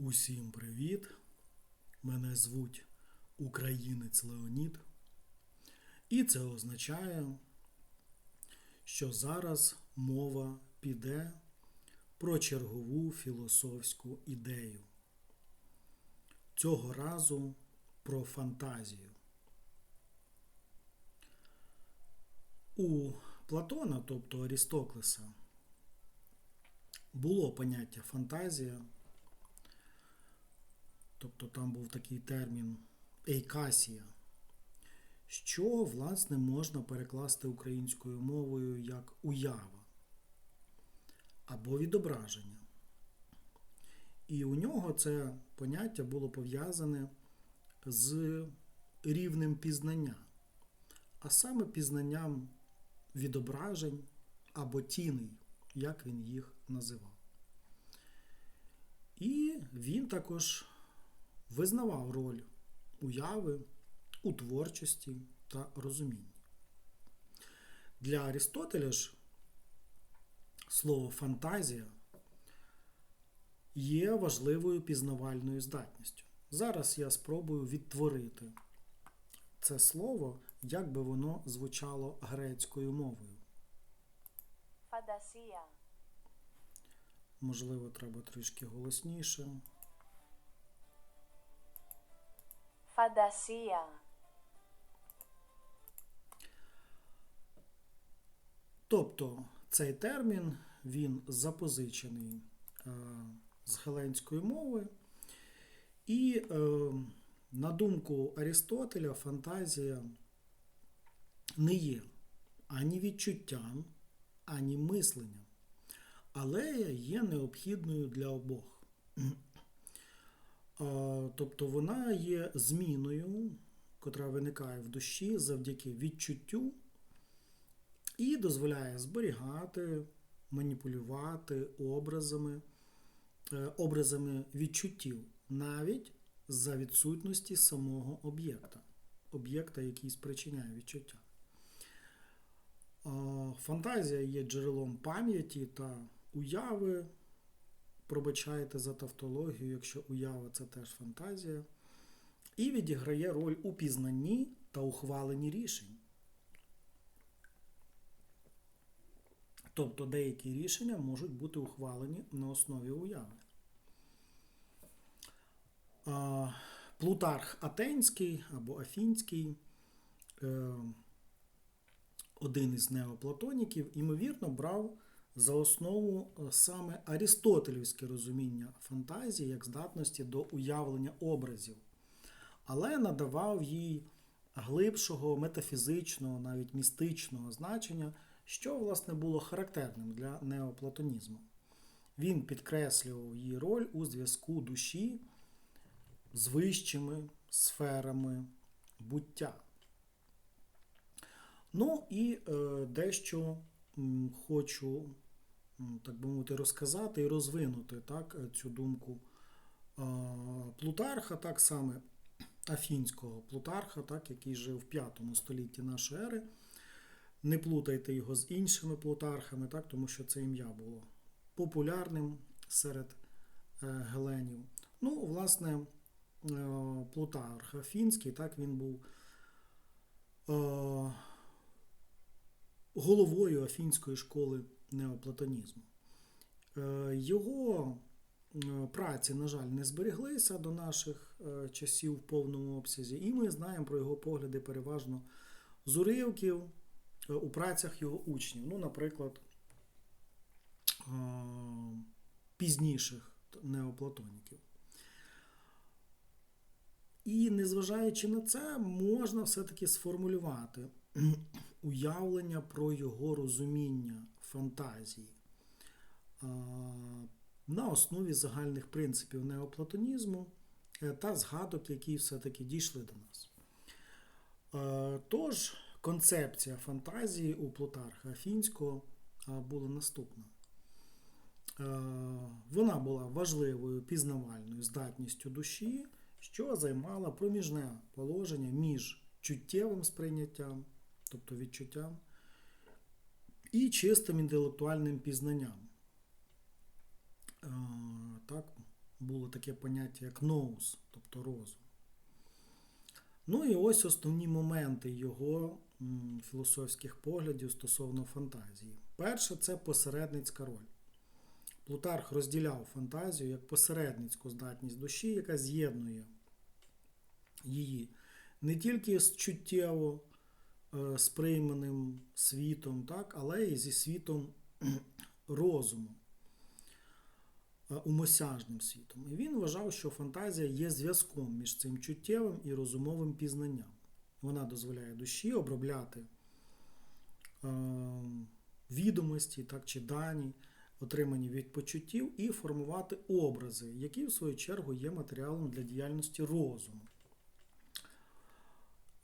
Усім привіт! Мене звуть Українець Леонід. І це означає, що зараз мова піде про чергову філософську ідею. Цього разу про фантазію. У Платона, тобто Арістоклеса, було поняття фантазія. Тобто там був такий термін ейкасія, що, власне, можна перекласти українською мовою як уява або відображення. І у нього це поняття було пов'язане з рівнем пізнання, а саме пізнанням відображень або тіней, як він їх називав. І він також визнавав роль уяви у творчості та розумінні. Для Арістотеля ж слово фантазія є важливою пізнавальною здатністю. Зараз я спробую відтворити це слово, як би воно звучало грецькою мовою. Фантазія. Можливо, треба трішки голосніше. fantasía. Тобто цей термін він запозичений е, з геленської мови, і, е, на думку Арістотеля, фантазія не є ані відчуттям, ані мисленням, але є необхідною для обох. Тобто вона є зміною, котра виникає в душі завдяки відчуттю і дозволяє зберігати, маніпулювати образами, е, образами відчуттів, навіть за відсутності самого об'єкта, об'єкта, який спричиняє відчуття. Фантазія є джерелом пам'яті та уяви. Пробачайте за тавтологію, якщо уява це теж фантазія, і відіграє роль у пізнанні та ухваленні рішень. Тобто деякі рішення можуть бути ухвалені на основі уяви. Плутарх Атенський або Афінський, е, один із неоплатоніків, імовірно, брав за основу е, саме арістотелівське розуміння фантазії як здатності до уявлення образів, але надавав їй глибшого метафізичного, навіть містичного значення, що, власне, було характерним для неоплатонізму. Він підкреслював її роль у зв'язку душі з вищими сферами буття. Ну і е, дещо хочу, так би мовити, розказати і розвинути так, цю думку Плутарха, так саме Афінського Плутарха, так, який жив в 5 столітті нашої ери. Не плутайте його з іншими Плутархами, так, тому що це ім'я було популярним серед е, геленів. Ну, власне, е, Плутарх Афінський, так, він був. Е, головою Афінської школи неоплатонізму. Е, Його е, праці, на жаль, не збереглися до наших е, часів в повному обсязі, і ми знаємо про його погляди переважно з уривків у працях його учнів. Ну, наприклад, пізніших неоплатоніків. І незважаючи на це, можна все-таки сформулювати уявлення про його розуміння фантазії на основі загальних принципів неоплатонізму е, та згадок, які все-таки дійшли до нас. Е, Тож, концепція фантазії у Плутарха Афінського а, була наступна. Е, Вона була важливою пізнавальною здатністю душі, що займала проміжне положення між чуттєвим сприйняттям, тобто відчуттям, і чистим інтелектуальним пізнанням. Е, Так, було таке поняття, як ноус, тобто розум. Ну і ось основні моменти його філософських поглядів стосовно фантазії. Перше це посередницька роль. Плутарх розділяв фантазію як посередницьку здатність душі, яка з'єднує її не тільки з чуттєво сприйманим світом, так, але й зі світом розуму, е, умосяжним світом. І він вважав, що фантазія є зв'язком між цим чуттєвим і розумовим пізнанням. Вона дозволяє душі обробляти е, відомості так, чи дані, отримані від почуттів, і формувати образи, які, в свою чергу, є матеріалом для діяльності розуму.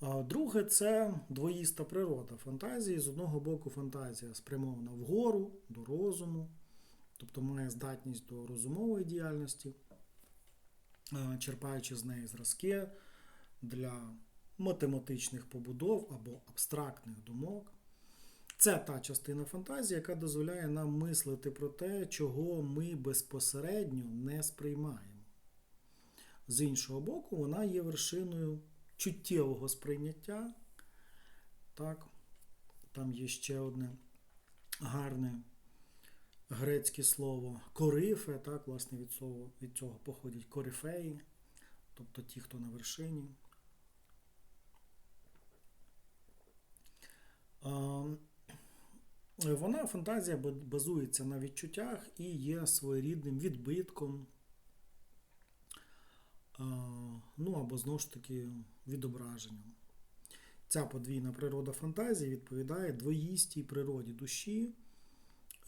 Друге, це двоїста природа фантазії. З одного боку, фантазія спрямована вгору, до розуму, тобто має здатність до розумової діяльності, е, черпаючи з неї зразки для математичних побудов або абстрактних думок. Це та частина фантазії, яка дозволяє нам мислити про те, чого ми безпосередньо не сприймаємо. З іншого боку, вона є вершиною чуттєвого сприйняття. Так, Там є ще одне гарне грецьке слово корифе, так, власне, від цього, від цього походять корифеї, тобто ті, хто на вершині. Вона фантазія базується на відчуттях і є своєрідним відбитком, ну або знову ж таки відображенням. Ця подвійна природа фантазії відповідає двоїстій природі душі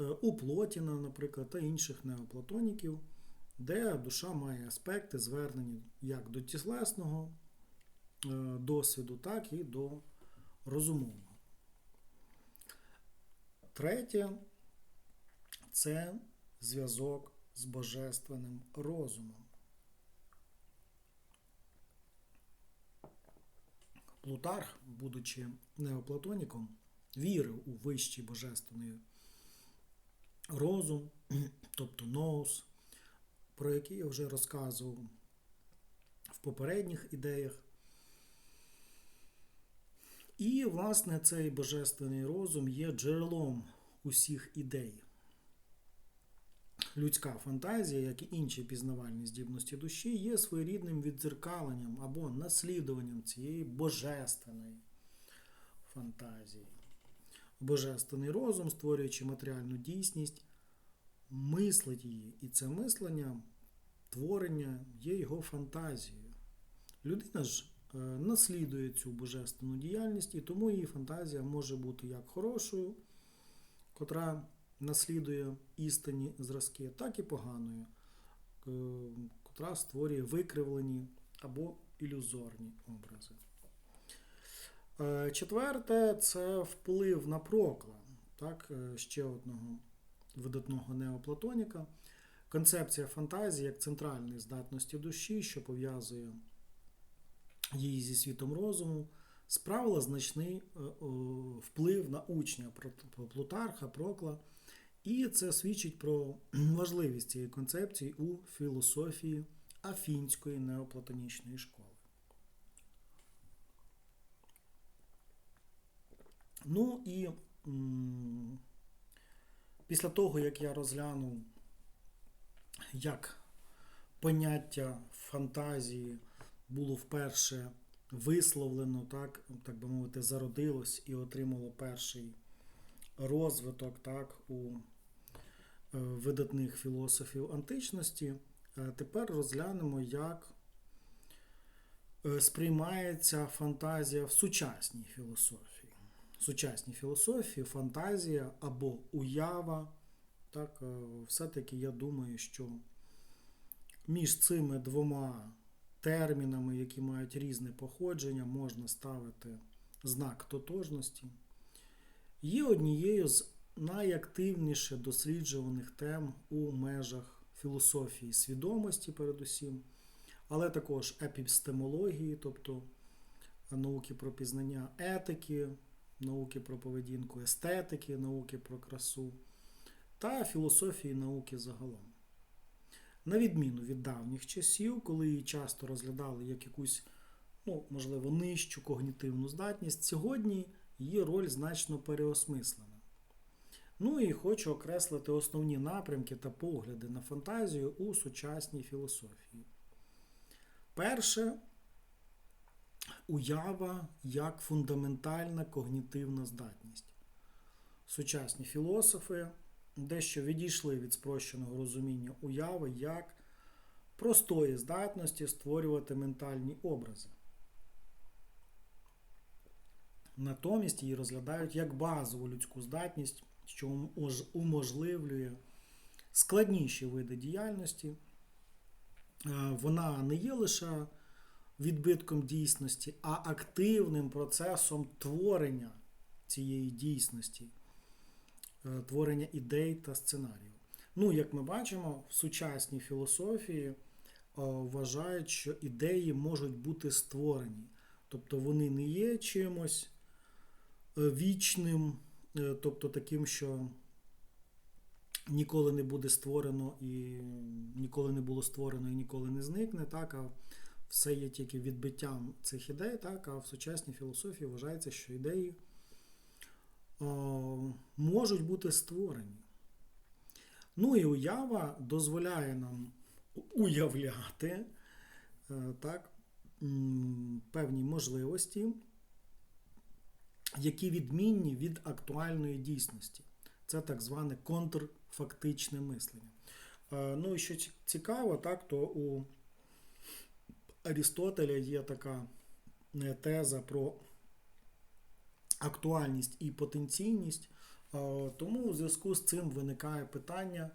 е, у Плотіна, наприклад, та інших неоплатоніків, де душа має аспекти, звернені як до тілесного е, досвіду, так і до розумового. Третє це зв'язок з божественним розумом. Плутарх, будучи неоплатоніком, вірив у вищий божественний розум, тобто ноус, про який я вже розказував в попередніх ідеях. І, власне, цей божественний розум є джерелом усіх ідей. Людська фантазія, як і інші пізнавальні здібності душі, є своєрідним віддзеркаленням або наслідуванням цієї божественної фантазії. Божественний розум, створюючи матеріальну дійсність, мислить її. І це мислення, творення є його фантазією. Людина ж е, наслідує цю божественну діяльність, і тому її фантазія може бути як хорошою, котра наслідує істинні зразки, так і поганою, е, котра створює викривлені або ілюзорні образи. Е, Четверте це вплив на прокла, так, е, ще одного видатного неоплатоніка. Концепція фантазії як центральної здатності душі, що пов'язує її зі світом розуму, справила значний вплив на учня Плутарха, Прокла. І це свідчить про важливість цієї концепції у філософії афінської неоплатонічної школи. Ну і після того, як я розглянув, як поняття фантазії було вперше висловлено, так, так би мовити, зародилось і отримало перший розвиток так, у видатних філософів античності. Е, тепер розглянемо, як е, сприймається фантазія в сучасній філософії. В сучасній філософії фантазія або уява. Так, Все-таки я думаю, що між цими двома термінами, які мають різне походження, можна ставити знак тотожності, є однією з найактивніше досліджуваних тем у межах філософії свідомості, передусім, але також епістемології, тобто науки про пізнання етики, науки про поведінку естетики, науки про красу та філософії науки загалом. На відміну від давніх часів, коли її часто розглядали як якусь, ну, можливо, нижчу когнітивну здатність, сьогодні її роль значно переосмислена. Ну і хочу окреслити основні напрямки та погляди на фантазію у сучасній філософії. Перше уява як фундаментальна когнітивна здатність. Сучасні філософи дещо відійшли від спрощеного розуміння уяви як простої здатності створювати ментальні образи. Натомість її розглядають як базову людську здатність, що уможливлює складніші види діяльності. Е, Вона не є лише відбитком дійсності, а активним процесом творення цієї дійсності, е, творення ідей та сценаріїв. Ну, як ми бачимо, в сучасній філософії е, вважають, що ідеї можуть бути створені. Тобто вони не є чимось вічним, тобто таким, що ніколи не буде створено і ніколи не було створено і ніколи не зникне, так, а все є тільки відбиттям цих ідей, так, а в сучасній філософії вважається, що ідеї о, можуть бути створені. Ну і уява дозволяє нам уявляти е, так, певні можливості, які відмінні від актуальної дійсності. Це так зване контрфактичне мислення. Е, Ну і що цікаво, так, то у Арістотеля є така е, теза про актуальність і потенційність. Е, Тому у зв'язку з цим виникає питання,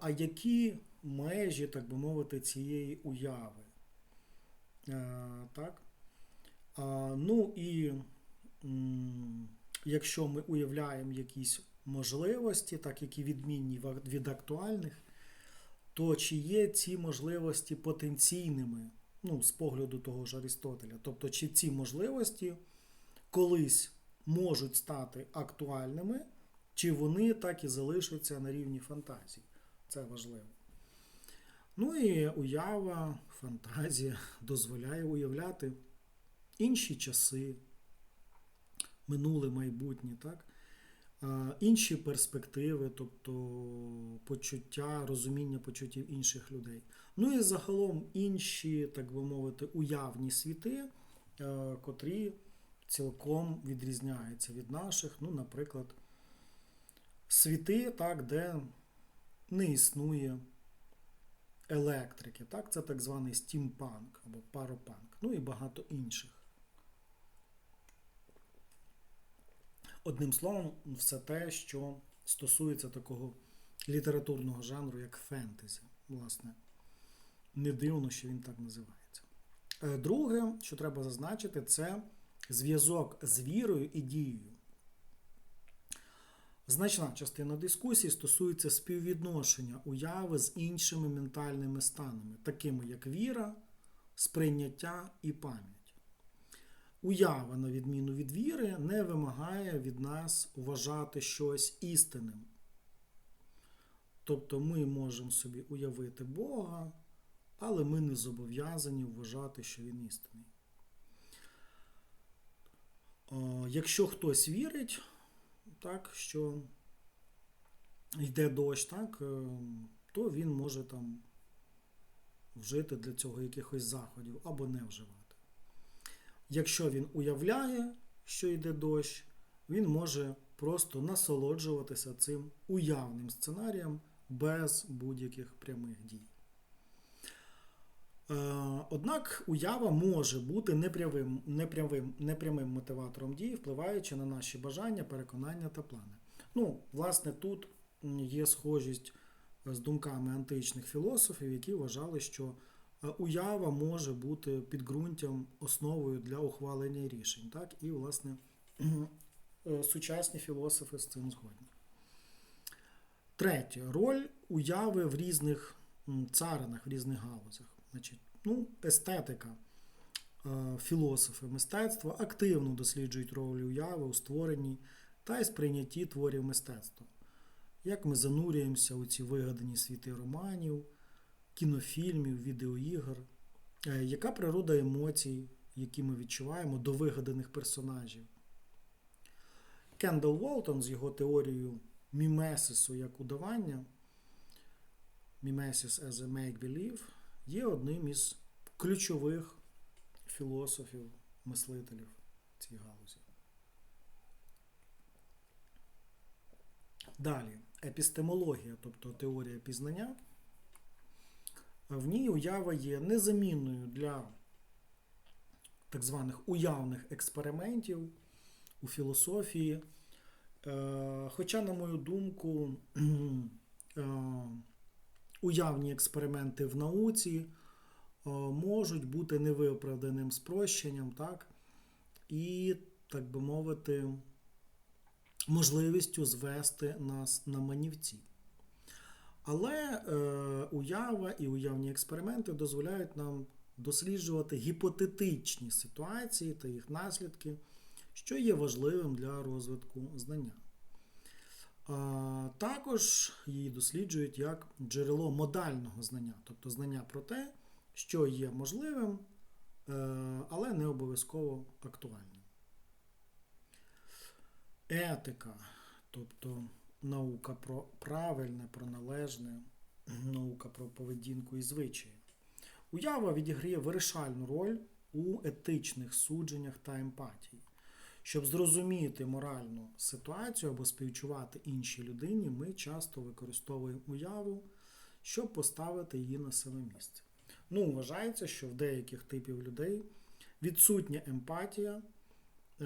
а які межі, так би мовити, цієї уяви? Так? Ну і якщо ми уявляємо якісь можливості, так які відмінні від актуальних, то чи є ці можливості потенційними, ну, з погляду того ж Арістотеля? Тобто, чи ці можливості колись можуть стати актуальними, чи вони так і залишаться на рівні фантазії? Це важливо. Ну і уява, фантазія дозволяє уявляти інші часи, минуле майбутнє, так? Інші перспективи, тобто почуття, розуміння почуттів інших людей. Ну і загалом інші, так би мовити, уявні світи, е, котрі цілком відрізняються від наших. Ну, наприклад, світи, так, де не існує електрики. Так? Це так званий стімпанк або паропанк, ну і багато інших. Одним словом, все те, що стосується такого літературного жанру, як фентезі. Власне, не дивно, що він так називається. Е, Друге, що треба зазначити, це зв'язок з вірою і дією. Значна частина дискусії стосується співвідношення уяви з іншими ментальними станами, такими як віра, сприйняття і пам'ять. Уява, на відміну від віри, не вимагає від нас вважати щось істинним. Тобто ми можемо собі уявити Бога, але ми не зобов'язані вважати, що він істинний. Якщо хтось вірить, так, що йде дощ, так, е, то він може там вжити для цього якихось заходів або не вживати. Якщо він уявляє, що йде дощ, він може просто насолоджуватися цим уявним сценарієм без будь-яких прямих дій. Е, Однак уява може бути непрямим, непрямим, непрямим мотиватором дій, впливаючи на наші бажання, переконання та плани. Ну, власне, тут є схожість з думками античних філософів, які вважали, що уява може бути підґрунтям, основою для ухвалення рішень. Так? І, власне, е, сучасні філософи з цим згодні. Третє. Роль уяви в різних царинах, в різних галузях. Значить, ну, естетика. Е, Філософи мистецтва активно досліджують роль уяви у створенні та й сприйнятті творів мистецтва. Як ми занурюємося у ці вигадані світи романів, кінофільмів, відеоігр, Е, яка природа емоцій, які ми відчуваємо до вигаданих персонажів. Кендал Волтон з його теорією мімесису як удавання, мімесис as a make-believe, є одним із ключових філософів, мислителів цій галузі. Далі, епістемологія, тобто теорія пізнання. В ній уява є незамінною для так званих уявних експериментів у філософії. Е, Хоча, на мою думку, е, уявні експерименти в науці е, можуть бути невиправданим спрощенням, так? і, так би мовити, можливістю звести нас на манівці. Але е, уява і уявні експерименти дозволяють нам досліджувати гіпотетичні ситуації та їх наслідки, що є важливим для розвитку знання. А, також її досліджують як джерело модального знання, тобто знання про те, що є можливим, е, але не обов'язково актуальним. Етика, тобто наука про правильне, про належне, наука про поведінку і звичаї. Уява відіграє вирішальну роль у етичних судженнях та емпатії. Щоб зрозуміти моральну ситуацію або співчувати іншій людині, ми часто використовуємо уяву, щоб поставити її на саме місце. Ну, вважається, що в деяких типів людей відсутня емпатія,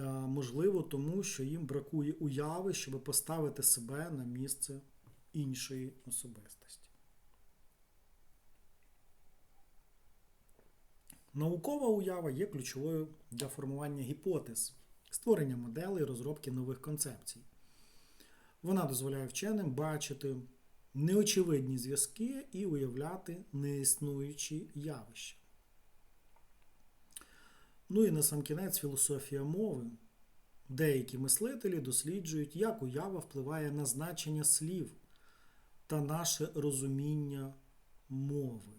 можливо, тому що їм бракує уяви, щоб поставити себе на місце іншої особистості. Наукова уява є ключовою для формування гіпотез, створення моделей, розробки нових концепцій. Вона дозволяє вченим бачити неочевидні зв'язки і уявляти неіснуючі явища. Ну і на сам кінець філософія мови. Деякі мислителі досліджують, як уява впливає на значення слів та наше розуміння мови.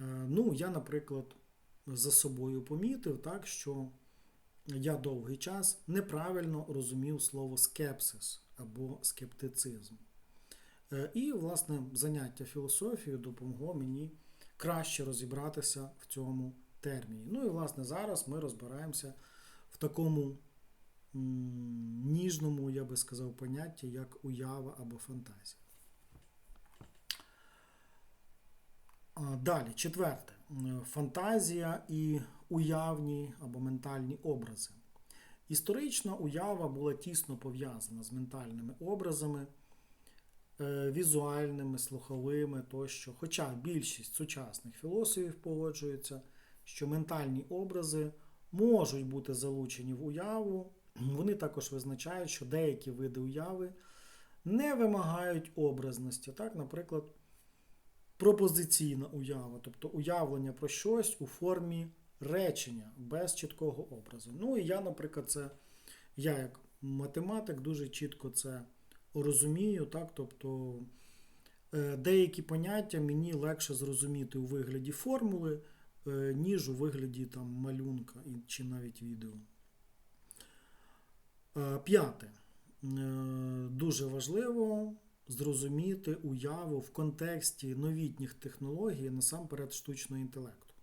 Е, Ну, я, наприклад, за собою помітив, так, що я довгий час неправильно розумів слово скепсис або скептицизм. Е, І, власне, заняття філософією допомогло мені краще розібратися в цьому терміні. Ну і, власне, зараз ми розбираємося в такому ніжному, я би сказав, понятті, як уява або фантазія. Далі, четверте. Фантазія і уявні або ментальні образи. Історична уява була тісно пов'язана з ментальними образами, візуальними, слуховими тощо. Хоча більшість сучасних філософів погоджуються, що ментальні образи можуть бути залучені в уяву. Вони також визначають, що деякі види уяви не вимагають образності. Так, наприклад, пропозиційна уява, тобто уявлення про щось у формі речення без чіткого образу. Ну і я, наприклад, це я як математик дуже чітко це розумію, так, тобто е, деякі поняття мені легше зрозуміти у вигляді формули, е, ніж у вигляді там, малюнка чи навіть відео. Е, П'яте. Дуже важливо зрозуміти уяву в контексті новітніх технологій, насамперед штучного інтелекту.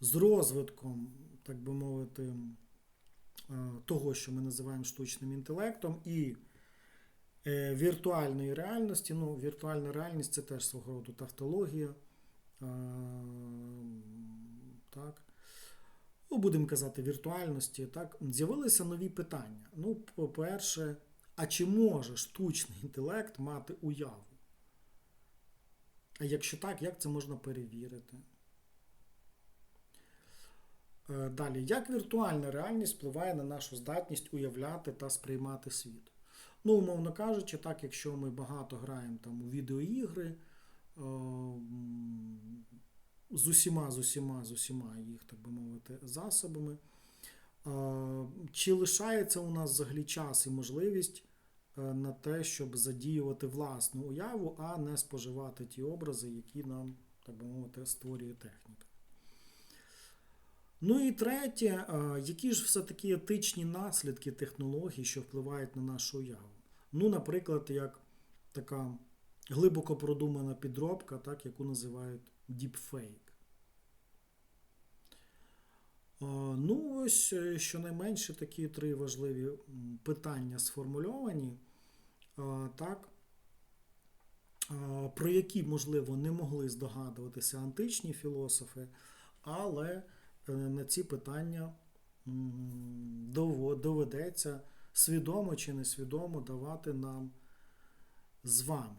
З розвитком, так би мовити, того, що ми називаємо штучним інтелектом, і віртуальної реальності. Ну, віртуальна реальність це теж свого роду тавтологія. Е, Так. Ну, будемо казати, віртуальності, так, з'явилися нові питання. Ну, по-перше, а чи може штучний інтелект мати уяву? А якщо так, як це можна перевірити? Е, Далі, як віртуальна реальність впливає на нашу здатність уявляти та сприймати світ? Ну, умовно кажучи, так, якщо ми багато граємо там у відеоігри, е, з усіма, з усіма, з усіма їх, так би мовити, засобами, е, чи лишається у нас взагалі час і можливість е, на те, щоб задіювати власну уяву, а не споживати ті образи, які нам, так би мовити, створює техніка. Ну і третє, які ж все-таки етичні наслідки технологій, що впливають на нашу уяву? Ну, наприклад, як така глибоко продумана підробка, так, яку називають. Е, Ну, ось е, щонайменше такі три важливі питання сформульовані, так, про які, можливо, не могли здогадуватися античні філософи, але на ці питання доведеться свідомо чи несвідомо давати нам з вами.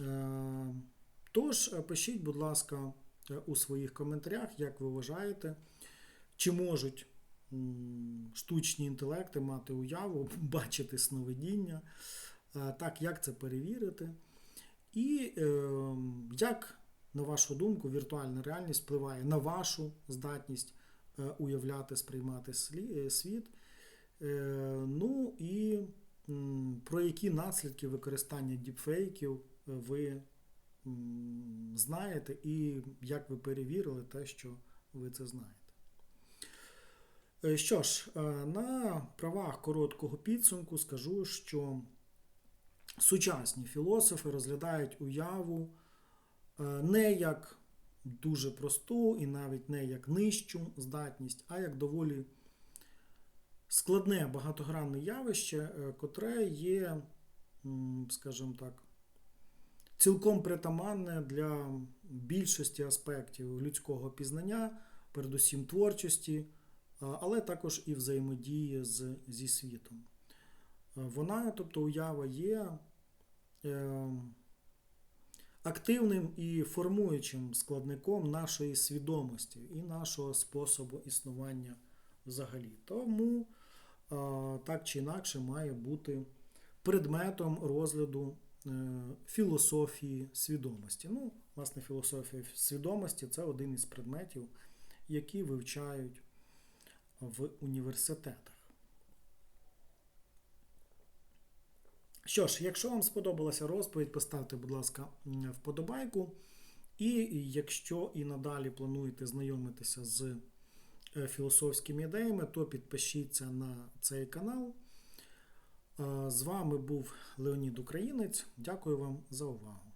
Е, Тож, е, пишіть, будь ласка, е, у своїх коментарях, як ви вважаєте, чи можуть штучні інтелекти мати уяву, бачити сновидіння, Е, так, як це перевірити, і е, як, на вашу думку, віртуальна реальність впливає на вашу здатність е, уявляти, сприймати е, світ. Е, Ну і про які наслідки використання діпфейків ви знаєте, і як ви перевірили те, що ви це знаєте. Що ж, на правах короткого підсумку скажу, що сучасні філософи розглядають уяву не як дуже просту і навіть не як нижчу здатність, а як доволі складне багатогранне явище, е, котре є, скажімо так, цілком притаманне для більшості аспектів людського пізнання, передусім творчості, але також і взаємодії з, зі світом. Е, Вона, тобто уява, є е, активним і формуючим складником нашої свідомості і нашого способу існування взагалі. Тому так чи інакше має бути предметом розгляду е, філософії свідомості. Ну, власне, філософія свідомості це один із предметів, які вивчають в університетах. Що ж, якщо вам сподобалася розповідь, поставте, будь ласка, вподобайку. І якщо і надалі плануєте знайомитися з е, філософськими ідеями, то підпишіться на цей канал. З вами був Леонід Українець. Дякую вам за увагу.